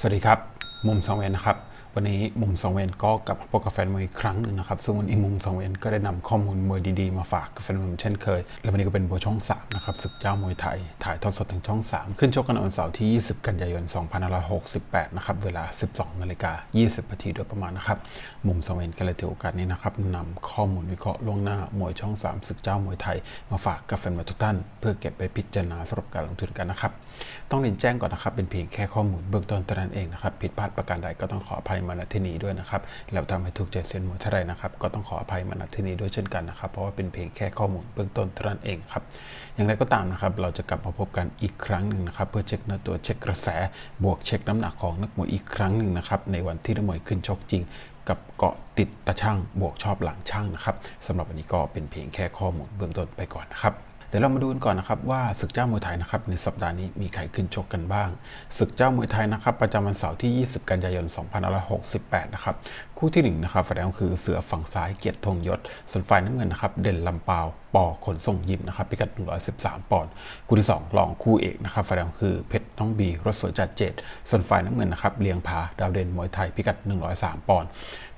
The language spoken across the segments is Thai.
สวัสดีครับ มุมสองเวนนะครับ วันนี้มุมสองเวนก็กลับมาพบกับแฟนมวยอีกครั้งหนึ่งนะครับซึ่งวันนี้มุมสองเวนก็ได้นำข้อมูลมวยดีๆมาฝากกับแฟนมวยเช่นเคย และวันนี้ก็เป็นมวช่อง3นะครับศึกเจ้ามวยไทย ถ่ายทอดสดทางช่อง 3 ขึ้นชกกันในวันเสาร์ที่ 20 กันยายน 2568 นะครับเวลา 12นาฬิกา20นาทีโดยประมาณนะครับมุมสองเวนก็เลยถือโอกาสนี้นะครับนำข้อมูลวิเคราะห์ล่วงหน้ามวยช่อง 3 ศึกเจ้ามวยไทย มาฝากกับแฟนมวยทุกท่าน เพื่อเก็บไปพิจารณาสำหรับการลงทุนกันนะครับต้องเรียนแจ้งก่อนนะครับเป็นเพียงแค่ข้อมูลเบื้องต้นเท่านั้นเองนะครับผิดพลาดประการใดก็ต้องขออภัยมาณที่นี้ด้วยนะครับแล้วทำให้ถูกใจเซียนมวยเท่าไรนะครับ ก็ต้องขออภัยมาณที่นี้ด้วยเช่นกันนะครับ เพราะว่าเป็นเพียงแค่ข้อมูลเบื้องต้นเท่านั้นเองครับ อย่างไรก็ตามนะครับ เราจะกลับมาพบกันอีกครั้งหนึ่งนะครับ เพื่อเช็คเนื้อตัวเช็คกระแส บวกเช็คน้ำหนักของนักมวยอีกครั้งหนึ่งนะครับ ในวันที่นักมวยขึ้นชกจริงกับเกาะติดตะช่างบวกชอบหลังช่างนะครับสำหรับวันนี้ก็เป็นเพียงแค่ข้อมูลเบื้องต้นไปก่อนนะครับ เดี๋ยวเรามาดูกันก่อนนะครับว่าศึกเจ้ามวยไทยนะครับในสัปดาห์นี้มีใครขึ้นชกกันบ้าง ศึกเจ้ามวยไทยนะครับประจำวันเสาร์ที่ 20 กันยายน 2568 นะครับคู่ที่1นะครับแสดงคือเสือฝั่งซ้ายเกียรติธงยศ ส่วนฝ่ายน้ำเงินนะครับเด่นลำเปาปอขนส่งยิมนะครับพิกัด 113 ปอนด์คู่ที่ 2 รองคู่เอกนะครับแดงคือเพชรน้องบีรถสวยจัดเจ็ดส่วนฝ่ายน้ำเงินนะครับเลียงผาดาวเด่นมวยไทยพิกัด 103 ปอนด์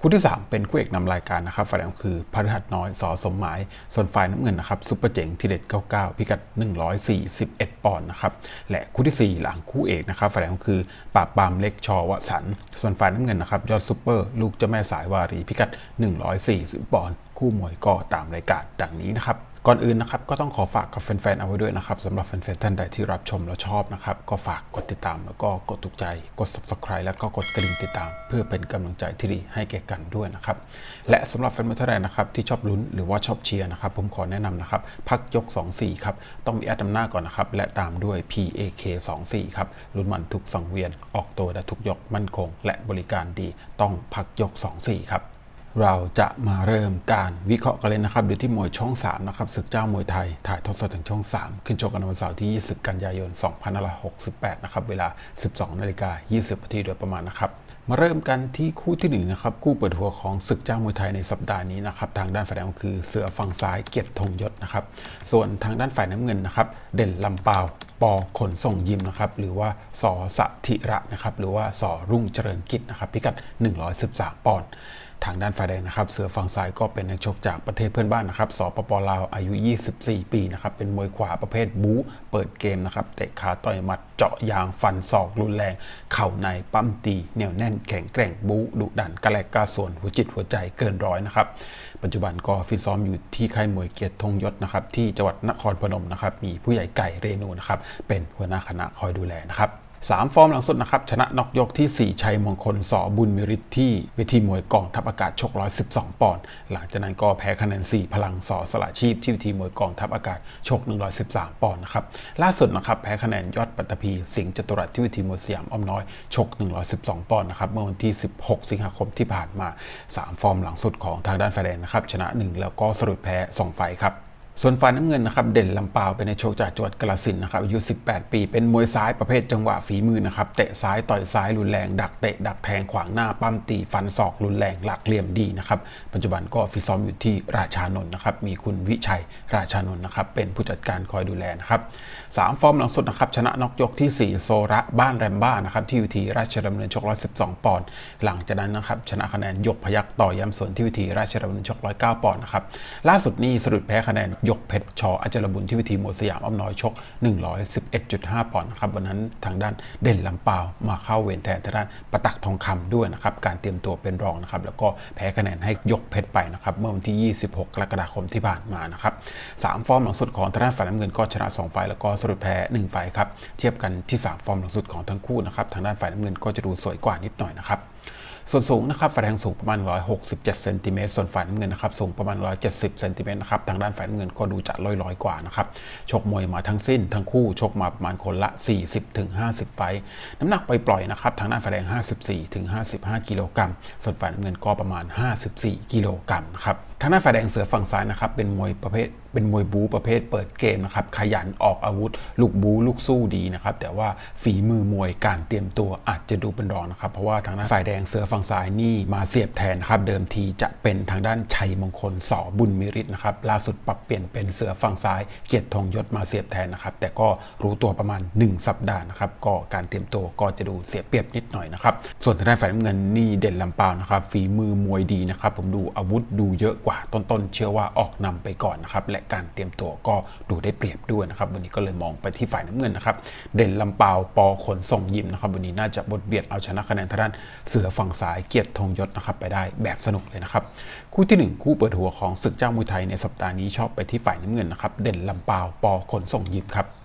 คู่ที่ 3 เป็นคู่เอกนำรายการนะครับแดงคือพฤหัสน้อยสอสมหมาย ส่วนฝ่ายน้ำเงินนะครับซุปเปอร์เจ๋งทีเด็ด 99 พิกัด 141 ปอนด์นะครับและคู่ทีสี่4 หลังคู่เอกนะครับแดงคือปราบปรามเล็กชอวสัน ส่วนฝ่ายน้ำเงินนะครับยอดซุปเปอร์ลูกเจ้าแม่สายวารีพิกัด 140 ปอนด์ คู่มวยก็ตามรายการดังนี้นะครับก่อนอื่นนะครับก็ต้องขอฝากกับแฟนๆเอาไว้ด้วยนะครับสำหรับแฟนๆท่านใดที่รับชมแล้วชอบนะครับก็ฝากกดติดตามแล้วก็กดถูกใจกด subscribe แล้วก็กดกระดิ่งติดตาม เพื่อเป็นกำลังใจที่ดีให้แก่กันด้วยนะครับและสำหรับแฟนมวยท่านใดนะครับที่ชอบลุ้นหรือว่าชอบเชียร์นะครับผมขอแนะนำนะครับพักยก 2-4ครับต้องมีแอดนำหน้าก่อนนะครับและตามด้วย PAK 24ครับลุ้นมันทุกสังเวียนออกตัวได้ทุกยกมั่นคง และบริการดีต้องพักยก 2-4ครับ เราจะมาเริ่มการวิเคราะห์กันเลยนะครับโดยที่มวยช่อง 3 นะครับศึกเจ้ามวยไทย ถ่ายทอดสดทางช่อง 3 ขึ้นชกกันวันเสาร์ที่ 20 กันยายน 2568 นะครับ เวลา 12 นาฬิกา 20 นาทีโดยประมาณนะครับมาเริ่มกันที่คู่ที่1นะครับคู่เปิดหัวของศึกเจ้ามวยไทยในสัปดาห์นี้นะครับทางด้านฝ่ายแดงคือเสือฝั่งซ้ายเกียรติธงยศนะครับส่วนทางด้านฝ่ายน้ำเงินนะครับเด่นลำปาปอขนส่งยิมนะครับหรือว่าสอสถิระนะครับหรือว่าสอรุ่งเจริญกิจนะครับพิกัด 113 ปอนด์ ทางด้านฝ่ายแดงนะครับ เสือฝั่งซ้ายก็เป็นนักชกจากประเทศเพื่อนบ้านนะครับสปปลาวอายุ 24 ปีนะครับ เป็นมวยขวาประเภทบู๊เปิดเกมนะครับ เตะขาต่อยหมัดเจาะยางฟันศอกรุนแรง เข่าในปั้มตีเหนียวแน่นแข็งแกร่งบู๊ดุดันกระแลกกระส่วนหัวจิตหัวใจเกินร้อยนะครับ ปัจจุบันก็ฟิตซ้อมอยู่ที่ค่ายมวยเกียรติธงยศนะครับที่จังหวัดนครพนมนะครับ มีผู้ใหญ่ไก่เรนูนะครับเป็นหัวหน้าคณะคอยดูแลนะครับ สามฟอร์มหลังสุดนะครับชนะนอกยกที่ 4 ชัยมงคลสอบุญมิริตที่เวทีมวยกองทัพอากาศชก 112 ปอนด์หลังจากนั้นก็แพ้คะแนน 4 พลังสอสละชีพที่เวทีมวยกองทัพอากาศชก 113 ปอนด์นะครับล่าสุดนะครับแพ้คะแนนยอดปัตตภีสิงห์จตุรัสที่เวทีมวยสยามอ้อมน้อยชก 112 ปอนด์นะครับเมื่อวันที่ 16 สิงหาคมที่ผ่านมา 3 ฟอร์มหลังสุดของทางด้านไฟแดงนะครับชนะ 1 แล้วก็สรุปแพ้ 2 ไฟครับ ส่วนฝ่ายน้ำเงินนะครับเด่นลำปาวเป็นในโชคจากจังหวัดกาฬสินนะครับอายุ 18 ปี เป็นมวยซ้ายประเภทจังหวะฝีมือนะครับเตะซ้ายต่อยซ้ายรุนแรง ดักเตะดักแทงขวางหน้าปั้มตีฟันศอกรุนแรงหลักเหลี่ยมดีนะครับปัจจุบันก็ฟิซ้อมอยู่ที่ราชานนท์นะครับมีคุณวิชัยราชานนท์นะครับเป็นผู้จัดการคอยดูแลนะครับสามฟอร์มหลังสุดนะครับชนะน็อกยกที่ 4 โซระบ้านแรมบ้านะครับที่วิธีราชดำเนินชก 112 ปอนด์หลังจากนั้นนะครับชนะคะแนนยกพยักต่อย้ำสวนที่วิธีราชดำเนินชก 109 ปอนด์นะครับล่าสุดนี้สรุปแพ้คะแนนยกเพชรชออาจารย์บุญที่วิธีมวยสยามอ้อมน้อยชก 111.5 ปอนด์นะครับวันนั้นทางด้านเด่นลำเปามาเข้าเวรแทนทางด้านประตักทองคำด้วยนะครับการเตรียมตัวเป็นรองนะครับแล้วก็แพ้คะแนนให้ยกเพชรไปนะครับเมื่อวันที่ 26 กรกฎาคมที่ผ่านมานะครับสามฟอร์มหลังสุดของทางด้านฝ่ายน้ำเงินก็ชนะ 2 ไฟล์แล้วก็สรุปแพ้ 1 ไฟล์ครับเทียบกันที่ 3 ฟอร์มหลังสุดของทั้งคู่นะครับทางด้านฝ่ายน้ำเงินก็จะดูสวยกว่านิดหน่อยนะครับส่วนสูงนะครับฝ่ายแดงสูงประมาณ 167เซนติเมตรส่วนฝ่ายน้ำเงินนะครับสูงประมาณ 170เซนติเมตรนะครับทางด้านฝ่ายน้ำเงินก็ดูจะลอยๆกว่านะครับชกมวยมาทั้งสิ้น ทั้งคู่ชกมาประมาณคนละ 40ถึง50 ไฟต์น้ำหนักไปปล่อยนะครับทางด้านฝ่ายแดง54ถึง55 กิโลกรัมส่วนฝ่ายน้ำเงินก็ประมาณ 54 กิโลกรัมนะครับ ทางด้านฝ่ายแดงเสือฝั่งซ้ายนะครับเป็นมวยประเภทเป็นมวยบูประเภทเปิดเกมนะครับขยันออกอาวุธ ลูกบูลูกสู้ดีนะครับแต่ว่าฝีมือมวยการเตรียมตัวอาจจะดูเป็นรองนะครับเพราะว่าทางด้านฝ่ายแดงเสือฝั่งซ้ายนี่มาเสียบแทนครับเดิมทีจะเป็นทางด้านชัยมงคลสอบุญมิริตนะครับล่าสุดปรับเปลี่ยนเป็นเสือฝั่งซ้าย เกียรติธงยศมาเสียบแทนนะครับแต่ก็รู้ตัวประมาณ 1 สัปดาห์นะครับก็การเตรียมตัวก็จะดูเสียเปรียบนิดหน่อยนะครับส่วนทางด้านฝ่ายน้ำเงินนี่เด่นลำปาวนะครับฝีมือมวยดีนะครับผมดูอาวุธดูเยอะกว่าต้นๆ เชื่อว่าออกนำไปก่อนนะครับและการเตรียมตัวก็ดูได้เปรียบด้วยนะครับวันนี้ก็เลยมองไปที่ฝ่ายน้ำเงินนะครับเด่นลำปาปอขนส่งยิมนะครับวันนี้น่าจะบดเบียดเอาชนะคะแนนทางด้านเสือฝั่งซ้ายเกียรติธงยศนะครับไปได้แบบสนุกเลยนะครับคู่ที่หนึ่งคู่เปิดหัวของศึกเจ้ามวยไทยในสัปดาห์นี้ชอบไปที่ฝ่ายน้ำเงินนะครับเด่นลำปาปอขนส่งยิมครับ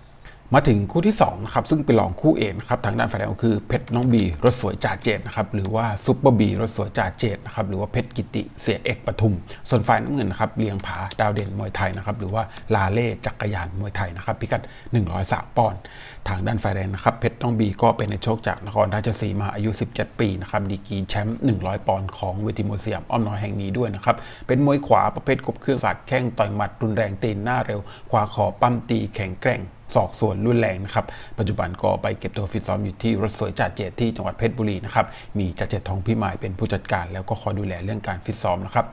มาถึงคู่ที่2นะครับซึ่งเป็นรองคู่เอกนะครับทางด้านฝ่ายแดงก็คือเพชรน้องบีรถสวยจ่าเจดนะครับหรือว่าซุปเปอร์บีรถสวยจ่าเจดนะครับหรือว่าเพชรกิติเสียเอกปทุม ส่วนฝ่ายน้ำเงินนะครับเลียงผาดาวเด่นมวยไทยนะครับหรือว่าลาเล่จักรยานมวยไทยนะครับพิกัด 103ปอนด์ทางด้านฝ่ายแดงนะครับเพชรน้องบีก็เป็นในโชคจากนครราชสีมาอายุ 17 ปีนะครับดีกีแชมป์100 ปอนด์ของเวทีมวยสยามอ้อมน้อยแห่งนี้ด้วยนะครับเป็นมวยขวาประเภทกบเครื่องศาสตร์แข้งต่อยหมัดรุนแรงตีนหน้าเร็วขวาขอปั้มตีแข็งแกร่ง ศอกส่วนรุนแรงนะครับ ปัจจุบันก็ไปเก็บตัวฟิตซ้อมอยู่ที่รถสวยจ่าเจตที่จังหวัดเพชรบุรีนะครับ มีจ่าเจตทองพี่หมายเป็นผู้จัดการ แล้วก็คอยดูแลเรื่องการฟิตซ้อมนะครับ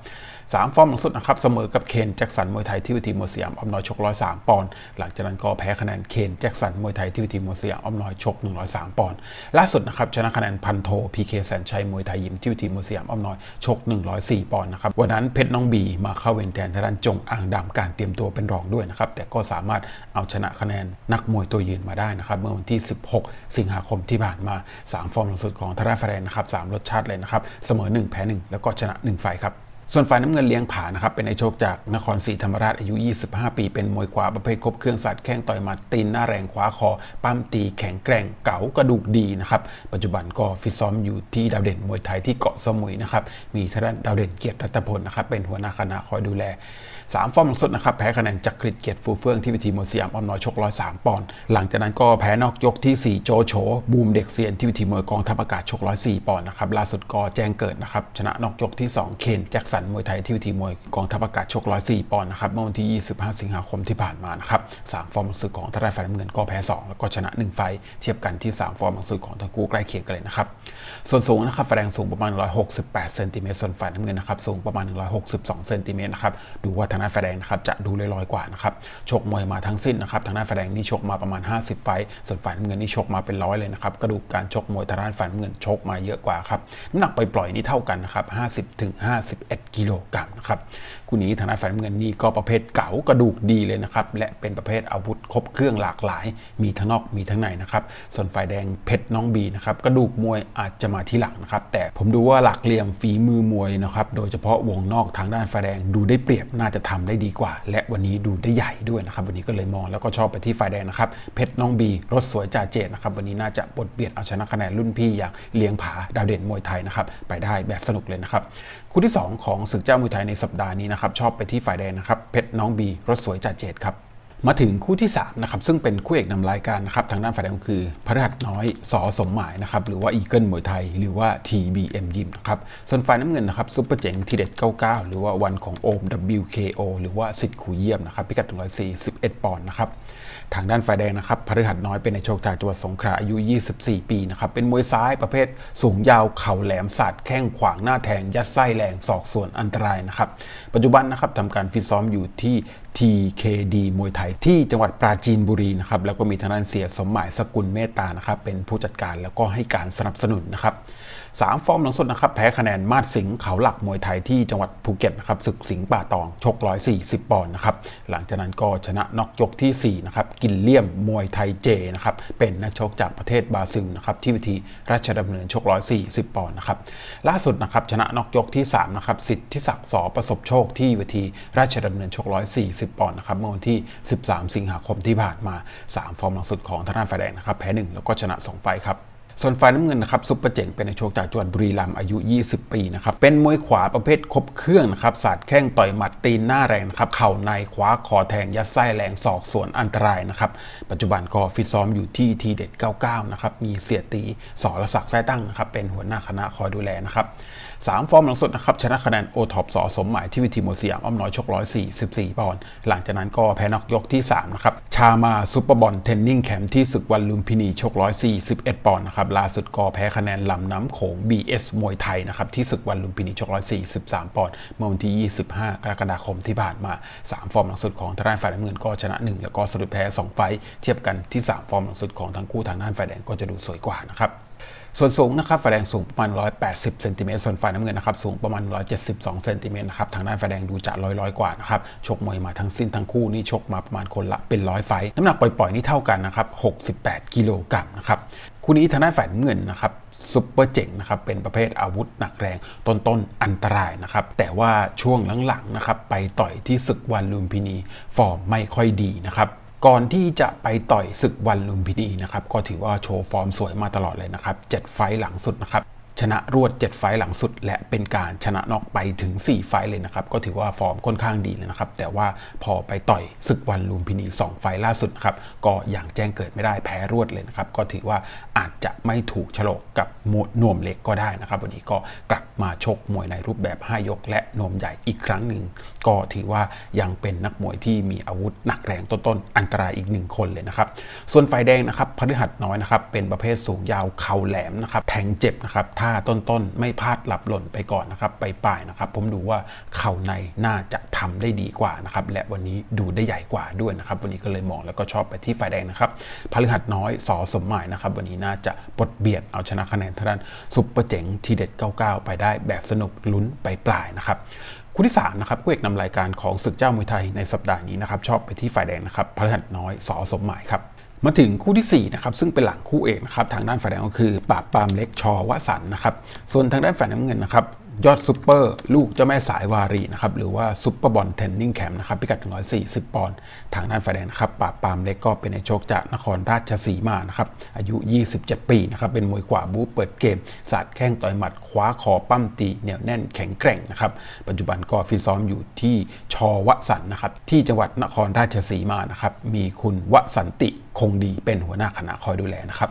สามฟอร์มหลังสุดนะครับเสมอกับเคนแจ็คสันมวยไทยที่วิทีมวยสยามอ้อมน้อยชก 103 ปอนด์หลังจากนั้นก็แพ้คะแนนเคนแจ็คสันมวยไทยที่วิทีมวยสยามอ้อมน้อยชก 103 ปอนด์ล่าสุดนะครับชนะคะแนนพันโทพีเคแสนชัยมวยไทยยิมที่วิทีมวยสยามอ้อมน้อยชก 104 ปอนด์นะครับวันนั้นเพชรน้องบีมาเข้าเวนแทนทางด้านจงอ่างดำการเตรียมตัวเป็นรองด้วยนะครับแต่ก็สามารถเอาชนะคะแนนนักมวยตัวยืนมาได้นะครับเมื่อวันที่ 16 สิงหาคมที่ผ่านมา 3 ฟอร์มหลังสุดของทาราฟแรนนะครับ3รสชาติเลยนะครับเสมอ 1 แพ้ 1 แล้วก็ชนะ 1 ไฟครับ ส่วนฝ่ายน้ำเงินเลี้ยงผานะครับเป็นไอโชคจากนครศรีธรรมราชอายุ 25 ปี เป็นมวยขวาประเภทครบเครื่องสัตว์แข้งต่อยหมัดตีนหน้าแรงขวาคอ ปั้มตีแข็งแกร่งเก๋ากระดูกดีนะครับปัจจุบันก็ฟิตซ้อมอยู่ที่ดาวเด่นมวยไทยที่เกาะสมุยนะครับมีทางด้านดาวเด่นเกียรติรัตพลนะครับเป็นหัวหน้าคณะคอยดูแล สามฟอร์มหลังสุดนะครับแพ้คะแนนจักริดเกียรติฟูเฟื่องที่วิธีมวยสยามออมน้อยชกร้อยสามปอนด์หลังจากนั้นก็แพ้นอกยกที่ 4 โจโฉบูมเด็กเซียนที่วิธีมวยกองทัพอากาศชกร้อยสี่ปอนด์นะครับล่าสุดก็แจ้งเกิดนะครับชนะนอกยกที่ 2 เคนแจ็คสันมวยไทยที่วิธีมวยกองทัพอากาศชกร้อยสี่ปอนด์นะครับเมื่อวันที่ 25 สิงหาคมที่ผ่านมานะครับสามฟอร์มหลังสุดของทรายฝ่ายน้ำเงินก็แพ้ 2 แล้วก็ชนะ 1 ไฟเทียบกันที่ 3 ฟอร์มหลังสุดของทั้งคู่ใกล้เคียงกันเลยนะครับส่วนสูงนะครับฝ่ายแดงสูงประมาณ 168 เซนติเมตรส่วนฝ่ายน้ำเงินนะครับสูงประมาณ 162 เซนติเมตรนะครับดูว่าทางด้านฝ่ายแดงนะครับจะดูลอยๆกว่านะครับชกมวยมาทั้งสิ้นนะครับทางด้านฝ่ายแดงนี่ชกมาประมาณ 50 ไฟส่วนฝ่ายน้ำเงินนี่ชกมาเป็นร้อยเลยนะครับกระดูกการชกมวยทางด้านฝ่ายน้ำเงินชกมาเยอะกว่าครับน้ำหนักไปปล่อยนี่เท่ากันนะครับ50ถึง51 กิโลกรัมนะครับ คู่นี้ทางด้านฝ่ายน้ำเงินนี่ก็ประเภทเก๋ากระดูกดีเลยนะครับ และเป็นประเภทอาวุธครบเครื่องหลากหลาย มีทั้งนอกมีทั้งในนะครับ ส่วนฝ่ายแดงเพชรน้องบีนะครับกระดูกมวยอาจจะมาที่หลังนะครับ แต่ผมดูว่าหลักเหลี่ยมฝีมือมวยนะครับ โดยเฉพาะวงนอกทางด้านฝ่ายแดงดูได้เปรียบน่าจะทำได้ดีกว่า และวันนี้ดูได้ใหญ่ด้วยนะครับ วันนี้ก็เลยมองแล้วก็ชอบไปที่ฝ่ายแดงนะครับเพชรน้องบีรถสวยจ่าเจตนะครับวันนี้น่าจะบทเบียดเอาชนะคะแนนรุ่นพี่อย่างเลียงผาดาวเด่นมวยไทยนะครับไปได้แบบสนุกเลยนะครับ คู่ที่ 2 ของศึกเจ้ามวยไทยในสัปดาห์นี้นะครับชอบไปที่ฝ่ายแดงนะครับเพชรน้องบีรถสวยจ่าเจตครับมาถึงคู่ที่3นะครับซึ่งเป็นคู่เอกนำรายการนะครับทางด้านฝ่ายแดงก็คือพระราชน้อยสอสมหมายนะครับหรือว่าอีเกิลมวยไทย หรือว่า TBM ยิมนะครับส่วนฝ่ายน้ำเงินนะครับซุปเปอร์เจ๋งทีเด็ด99 หรือว่าวันของโอม WKO หรือว่าสิทธิ์ขูเยี่ยมนะครับพิกัด141ปอนด์นะครับทางด้านฝ่ายแดงนะครับพฤหัสน้อยเป็นในโชคจากจังหวัดสงขลาอายุ 24 ปีนะครับเป็นมวยซ้ายประเภทสูงยาวเข่าแหลมสาดแข้งขวางหน้าแทงยัดไส้แรงศอกส่วนอันตรายนะครับปัจจุบันนะครับทำการฟิตซ้อมอยู่ที่ TKD มวยไทยที่จังหวัดปราจีนบุรีนะครับแล้วก็มีทางด้านเสียสมหมายสกุลเมตตานะครับเป็นผู้จัดการแล้วก็ให้การสนับสนุนนะครับ สามฟอร์มหลังสุดนะครับแพ้คะแนนมาดสิงห์เขาหลักมวยไทยที่จังหวัดภูเก็ตนะครับศึกสิงห์ป่าตองชก 140 ปอนด์นะครับหลังจากนั้นก็ชนะน็อกยกที่ 4 นะครับกินเลี่ยมมวยไทยเจนะครับเป็นนักชกจากประเทศบราซิลนะครับที่วิธีราชดำเนินชก 140 ปอนด์นะครับล่าสุดนะครับชนะน็อกยกที่3นะครับสิทธิศักดิ์สอประสบโชคที่วิธีราชดำเนินชก 140 ปอนด์นะครับเมื่อวันที่ 13 สิงหาคมที่ผ่านมา 3 ฟอร์มหลังสุดของทางด้านฝ่ายแดงนะครับแพ้1แล้วก็ชนะ2ไฟครับ ส่วนฝ่ายน้ำเงินนะครับซุปเปอร์เจ๋งเป็นนักชกจากจังหวัดบุรีรัมย์อายุ 20 ปีนะครับเป็นมวยขวาประเภทครบเครื่องนะครับสาดแข้งต่อยหมัดตีนหน้าแรงนะครับเข่าในขวาคอแทงยัดไส้แรงศอกสวนอันตรายนะครับปัจจุบันก็ฟิตซ้อมอยู่ที่ทีเด็ด 99 นะครับมีเสียตีสอรศักดิ์ไส้ตั้งนะครับเป็นหัวหน้าคณะคอยดูแลนะครับ 3 ฟอร์มหลังสุดนะครับชนะคะแนนโอท็อปสอสมหมายที่วิธีโมสยามอ้อมน้อยชก144ปอนด์หลังจากนั้นก็แพ้นอกยกที่3นะครับชามาซูเปอร์บอลเทนนิ่งแคมป์ที่ศึกวันลุมพินีชก141ปอนด์นะครับล่าสุดก็แพ้คะแนนลำน้ำโขง BS มวยไทยนะครับที่ศึกวันลุมพินีชก143ปอนด์เมื่อวันที่ 25 กรกฎาคมที่ผ่านมา 3 ฟอร์มหลังสุดของทางด้านฝ่ายน้ำเงินก็ชนะ 1 แล้วก็สะดุดแพ้ 2 ไฟเทียบกันที่ 3 ฟอร์มหลังสุดของทั้งคู่ทางด้านฝ่ายแดงก็จะดูสวยกว่านะครับ ส่วนสูงนะครับฝ่ายแดงสูงประมาณ 180เซนติเมตรส่วนฝ่ายน้ำเงินนะครับสูงประมาณ 172เซนติเมตรนะครับทางด้านฝ่ายแดงดูจะร้อยร้อยกว่านะครับชกมวยมาทั้งสิ้นทั้งคู่นี่ชกมาประมาณคนละเป็นร้อยไฟน้ำหนักปล่อยๆนี่เท่ากันนะครับ68กิโลกรัมนะครับคู่นี้ทางด้านฝ่ายน้ำเงินนะครับซุปเปอร์เจ๋งนะครับเป็นประเภทอาวุธหนักแรงต้นๆอันตรายนะครับแต่ว่าช่วงหลังๆนะครับไปต่อยที่ศึกวันลุมพินีฟอร์มไม่ค่อยดีนะครับ ก่อนที่จะไปต่อยศึกวันลุมพินีนะครับ ก็ถือว่าโชว์ฟอร์มสวยมาตลอดเลยนะครับ 7 ไฟล์หลังสุดนะครับ ชนะรวด 7 ไฟหลังสุด และเป็นการชนะนอกไปถึง 4 ไฟเลยนะครับ ก็ถือว่าฟอร์มค่อนข้างดีเลยนะครับ แต่ว่าพอไปต่อยศึกวันลุมพินี 2 ไฟล่าสุดครับก็อย่างแจ้งเกิดไม่ได้แพ้รวดเลยนะครับ ก็ถือว่าอาจจะไม่ถูกฉลกกับหมวดนวมเล็กก็ได้นะครับ วันนี้ก็กลับมาชกมวยในรูปแบบ 5 ยก และนวมใหญ่อีกครั้งหนึ่งก็ถือว่ายังเป็นนักมวยที่มีอาวุธหนักแรงต้นๆอันตรายอีกหนึ่งคนเลยนะครับส่วนไฟแดงนะครับพฤหัสน้อยนะครับเป็นประเภทสูงยาวเข่าแหลมนะครับแทงเจ็บนะครับถ้าต้นๆ ไม่พลาดหลับหล่นไปก่อนนะครับไปปลายนะครับ ผมดูว่าเข่าในน่าจะทำได้ดีกว่านะครับและวันนี้ดูได้ใหญ่กว่าด้วยนะครับ วันนี้ก็เลยมองแล้วก็ชอบไปที่ไฟแดงนะครับพฤหัสน้อยสอสมหมายนะครับ วันนี้น่าจะปลดเบียดเอาชนะคะแนนทางด้านซุปเปอร์เจ๋งทีเด็ด 99 ไปได้แบบสนุกลุ้นไปปลายนะครับคู่ที่3นะครับคู่เอกนำรายการของศึกเจ้ามวยไทยในสัปดาห์นี้นะครับชอบไปที่ฝ่ายแดงนะครับพฤหัสน้อยสอสมหมายครับ มาถึงคู่ที่4นะครับซึ่งเป็นหลังคู่เอกนะครับทางด้านฝ่ายแดงก็คือปราบปรามเล็กชอวสันต์นะครับส่วนทางด้านฝ่ายน้ำเงินนะครับยอดซูเปอร์ลูกเจ้าแม่สายวารีนะครับหรือว่าซูเปอร์บอลเทนนิงแคมป์นะครับพิกัด 140 ปอนด์ทางด้านฝ่ายแดงนะครับปราบปรามเล็กก็เป็นในโชคจากนครราชสีมานะครับอายุ 27 ปีนะครับเป็นมวยขวาบู๊เปิดเกมสาดแข้งต่อยหมัดคว้าคอปั้มตีเหนียวแน่นแข็งแกร่งนะครับปัจจุบันก็ฟิตซ้อมอยู่ที่ชอวสันต์นะครับที่จังหวัดนครราชสีมานะครับมีคุณวสันติ คงดีเป็นหัวหน้าคณะคอยดูแลนะครับ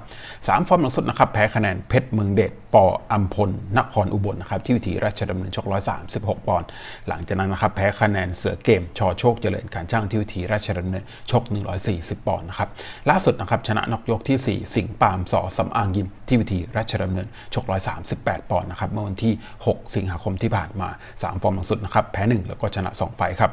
สามฟอร์มหลังสุดนะครับแพ้คะแนนเพชรเมืองเดชปออัมพลนครอุบลนะครับที่วิธีราชดำเนินชก136ปอนด์หลังจากนั้นนะครับแพ้คะแนนเสือเกมชอโชคเจริญการช่างที่วิธีราชดำเนินชก140ปอนด์นะครับล่าสุดนะครับชนะนอกยกที่4สิงห์ปามสอสำอางยิมที่วิธีราชดำเนินชก138ปดปอนด์นะครับเมื่อวันที่6สิงหาคมที่ผ่านมา3ฟอร์มหลังสุดนะครับแพ้1แล้วก็ชนะ2ไฟครับ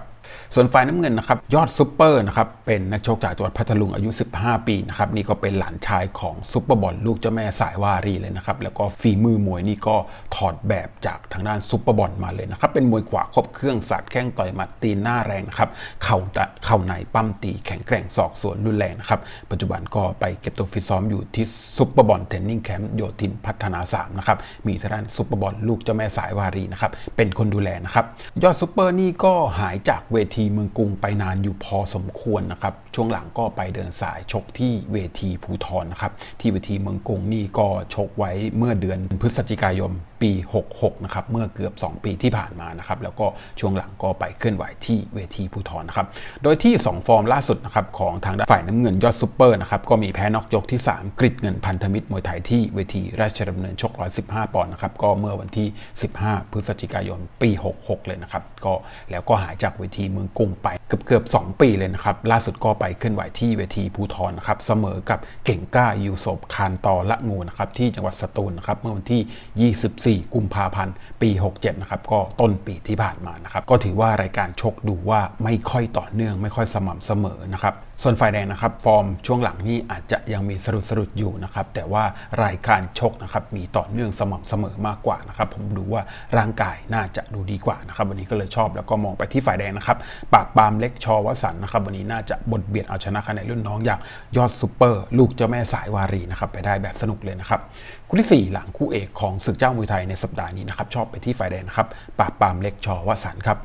ส่วนฝ่ายน้ำเงินนะครับยอดซุปเปอร์นะครับเป็นนักชกจากจังหวัดพัทลุงอายุ 15 ปีนะครับนี่ก็เป็นหลานชายของซุปเปอร์บอลลูกเจ้าแม่สายวารีเลยนะครับแล้วก็ฝีมือมวยนี่ก็ถอดแบบจากทางด้านซุปเปอร์บอลมาเลยนะครับเป็นมวยขวาครบเครื่องสาดแข้งต่อยหมัดตีหน้าแรงนะครับเข่าเข่าในปั้มตีแข็งแกร่งศอกสวนรุนแรงนะครับปัจจุบันก็ไปเก็บตัวฟิตซ้อมอยู่ที่ซุปเปอร์บอลเทนนิ่งแคมป์โยธินพัฒนา3นะครับมีทางด้านซุปเปอร์บอลลูกเจ้าแม่สายวารีนะครับเป็นคนดูแลนะครับยอดซุปเปอร์นี่ก็หายจากเวทีเมืองกรุงไปนานอยู่พอสมควรนะครับช่วงหลังก็ไปเดินสายชกที่เวทีภูทรนะครับ ที่เวทีเมืองกรุงนี่ก็ชกไว้เมื่อเดือนพฤศจิกายนปี 66 นะครับ เมื่อเกือบ 2 ปีที่ผ่านมานะครับ แล้วก็ช่วงหลังก็ไปเคลื่อนไหวที่เวทีภูทรนะครับ โดยที่ 2 ฟอร์มล่าสุดนะครับของทางฝ่ายน้ำเงินยอดซุปเปอร์นะครับก็มีแพ้นอกยกที่ 3 กริดเงินพันธมิตรมวยไทยที่เวทีราชดำเนินชก 115 ปอนด์นะครับ ก็เมื่อวันที่ 15 พฤศจิกายนปี 66 เลยนะครับ ก็แล้วก็หายจากเวทีเมืองกรุงไปเกือบเกือบ2ปีเลยนะครับ ล่าสุดก็ไปเคลื่อนไหวที่เวทีภูทรนะครับเสมอกับเก่งก้ายูศบคานตอละงูนะครับที่จังหวัดสตูลนะครับเมื่อวันที่ 24 กุมภาพันธ์ ปี 67 นะครับก็ต้นปีที่ผ่านมานะครับก็ถือว่ารายการชกดูว่าไม่ค่อยต่อเนื่องไม่ค่อยสม่ำเสมอนะครับ ส่วนฝ่ายแดงนะครับฟอร์มช่วงหลังนี่อาจจะยังมีสรุดสรุดอยู่นะครับแต่ว่ารายการชกนะครับมีต่อเนื่องสม่ำเสมอมากกว่านะครับผมดูว่าร่างกายน่าจะดูดีกว่านะครับวันนี้ก็เลยชอบแล้วก็มองไปที่ฝ่ายแดงนะครับปากปามเล็กชอวสันนะครับวันนี้น่าจะบดเบียดเอาชนะคะแนนรุ่นน้องอย่างยอดซูเปอร์ ลูกเจ้าแม่สายวารีนะครับไปได้แบบสนุกเลยนะครับคู่ที่ 4 หลังคู่เอกของศึกเจ้ามวยไทยในสัปดาห์นี้นะครับชอบไปที่ฝ่ายแดงนะครับปากปามเล็กชอวสันครับ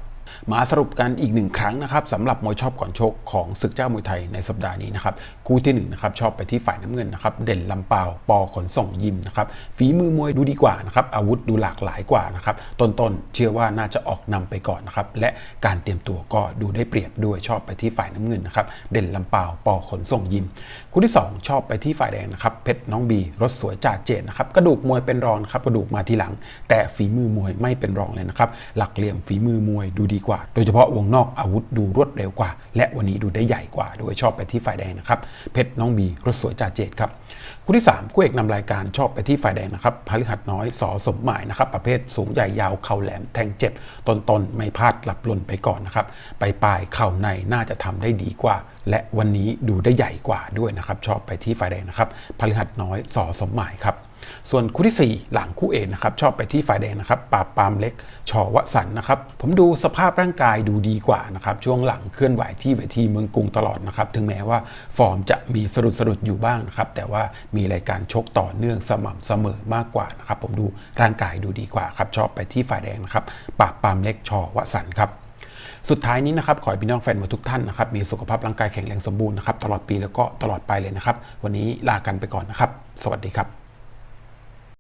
มาสรุปกันอีกหนึ่งครั้งนะครับสำหรับมวยชอบก่อนชกของศึกเจ้ามวยไทยในสัปดาห์นี้นะครับคู่ที่หนึ่งนะครับชอบไปที่ฝ่ายน้ำเงินนะครับเด่นลำเปาปอขนส่งยิมนะครับฝีมือมวยดูดีกว่านะครับอาวุธดูหลากหลายกว่านะครับต้นๆเชื่อว่าน่าจะออกนำไปก่อนนะครับและการเตรียมตัวก็ดูได้เปรียบด้วยชอบไปที่ฝ่ายน้ำเงินนะครับเด่นลำเปาปอขนส่งยิม คู่ที่สองชอบไปที่ฝ่ายแดงนะครับเพชรน้องบีรถสวยจ่าเจนนะครับกระดูกมวยเป็นรองครับกระดูกมาทีหลัง แต่ฝีมือมวยไม่เป็นรองเลยนะครับหลักเหลี่ยมฝีมือมวยดูดีกว่า โดยเฉพาะวงนอกอาวุธดูรวดเร็วกว่า และวันนี้ดูได้ใหญ่กว่า โดยชอบไปที่ฝ่ายแดงนะครับ เพชรน้องบีรถสวยจ่าเจตครับคู่ที่3คู่เอกนำรายการชอบไปที่ฝ่ายแดงนะครับพฤหัสน้อยสอสมหมายนะครับ ประเภทสูงใหญ่ยาวเข่าแหลมแทงเจ็บต้นไม่พลาดหลับหล่นไปก่อนนะครับไปปลายเข่าในน่าจะทำได้ดีกว่า และวันนี้ดูได้ใหญ่กว่าด้วยนะครับ ชอบไปที่ฝ่ายแดงนะครับพฤหัสน้อยสอสมหมายครับ ส่วนคู่ที่ 4 หลังคู่เอกนะครับชอบไปที่ฝ่ายแดงนะครับปราบปามเล็กชอวสันนะครับผมดูสภาพร่างกายดูดีกว่านะครับช่วงหลังเคลื่อนไหวที่เวทีเมืองกรุงตลอดนะครับถึงแม้ว่าฟอร์มจะมีสะดุดสะดุดอยู่บ้างนะครับแต่ว่ามีรายการชกต่อเนื่องสม่ำเสมอมากกว่านะครับผมดูร่างกายดูดีกว่าครับชอบไปที่ฝ่ายแดงนะครับปราบปามเล็กชอวสันครับสุดท้ายนี้นะครับขอให้พี่น้องแฟนมวยทุกท่านนะครับมีสุขภาพร่างกายแข็งแรงสมบูรณ์นะครับตลอดปีแล้วก็ตลอดไปเลยนะครับ วันนี้ลากันไปก่อนนะครับ สวัสดีครับ